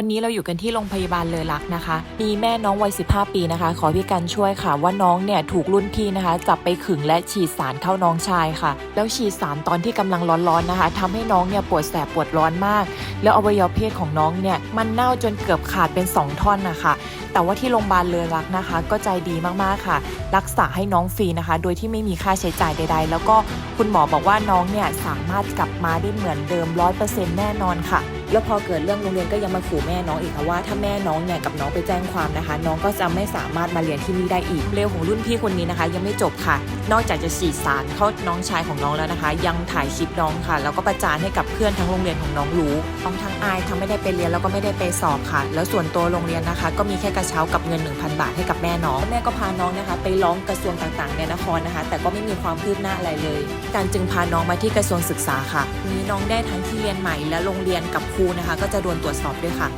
วันนี้เราอยู่กันที่โรงพยาบาลเลอรักนะคะ มีแม่น้องวัย 15 ปีนะคะ ขอพี่กันช่วยค่ะ ว่าน้องเนี่ยถูกรุ่นพี่นะคะ จับไปขึงและฉีดสารเข้าน้องชายค่ะ แล้วฉีดสารตอนที่กำลังร้อนๆนะคะทำให้น้องเนี่ยปวดแสบปวดร้อนมาก แล้วอวัยวะเพศของน้องเนี่ยมันเน่าจนเกือบขาดเป็น 2 ท่อนนะคะแต่ว่าที่โรงพยาบาลเลอรักนะคะ ก็ใจดีมากๆค่ะ รักษาให้น้องฟรีนะคะ โดยที่ไม่มีค่าใช้จ่ายใด ๆ แล้วก็คุณหมอบอกว่าน้องเนี่ยสามารถกลับมาได้เหมือนเดิมร้อยเปอร์เซ็นต์แน่นอนค่ะ แล้วพอเกิดเรื่องโรงเรียนก็ยังมาขู่แม่น้องอีกค่ะว่าถ้าแม่น้องเนี่ยกับน้องไปแจ้งความนะคะ น้องก็จะไม่สามารถมาเรียนที่นี่ได้อีกเร็วของรุ่นพี่คนนี้นะคะ ยังไม่จบค่ะ นอกจากจะฉีดสารเข้าน้องชายของน้องแล้วนะคะ ยังถ่ายคลิปน้องค่ะแล้วก็ประจานให้กับเพื่อนทั้งโรงเรียนของน้องรู้น้องทั้งอายทั้งไม่ได้ไปเรียนแล้วก็ไม่ได้ไปสอบค่ะ แล้วส่วนตัวโรงเรียนนะคะ ก็มีแค่กระเช้ากับเงิน 1,000 บาทให้กับแม่น้องแม่ก็พาน้องนะคะ ไปร้องกระทรวงต่างๆในนครนะคะ แต่ก็ไม่มีความคืบหน้าอะไรเลย การจึงพาน้องมาที่กระทรวงศึกษาค่ะทีนี้น้องได้ทั้งที่เรียนใหม่และโรงเรียนกับครูนะคะ ก็จะโดนตรวจสอบด้วยค่ะ